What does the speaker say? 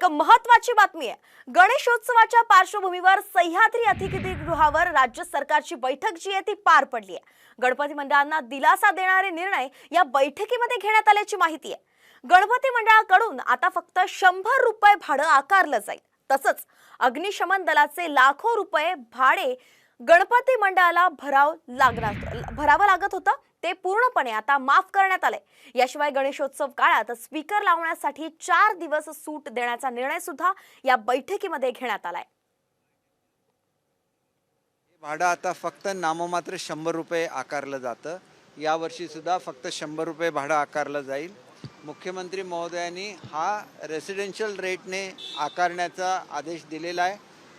एक महत्वाची बातमी आहे. गणेशोत्सवाच्या पार्श्वभूमीवर सह्याद्री अतिथीगृहावर राज्य सरकारची बैठक जी आहे ती पार पडली आहे. गणपती मंडळांना दिलासा देणारे निर्णय या बैठकीमध्ये घेण्यात आल्याची माहिती आहे. गणपती मंडळाकडून आता फक्त शंभर रुपये भाडं आकारलं जाईल. तसंच अग्निशमन दलाचे लाखो रुपये भाडे गणपती मंडळाला भराव लागणार भरावं लागत होतं. ते पूर्णपणे आता माफ करण्यात आले याशिवाय गणेशोत्सव काळात स्पीकर लावण्यासाठी चार दिवस सूट देण्याचा निर्णय सुद्धा या बैठकीमध्ये घेण्यात आलाय. भाडं आता फक्त नाममात्र शंभर रुपये आकारलं जातं. यावर्षी सुद्धा फक्त शंभर रुपये भाडं आकारलं जाईल. मुख्यमंत्री महोदयांनी हा रेसिडेन्शियल रेटने आकारण्याचा आदेश दिलेला आहे.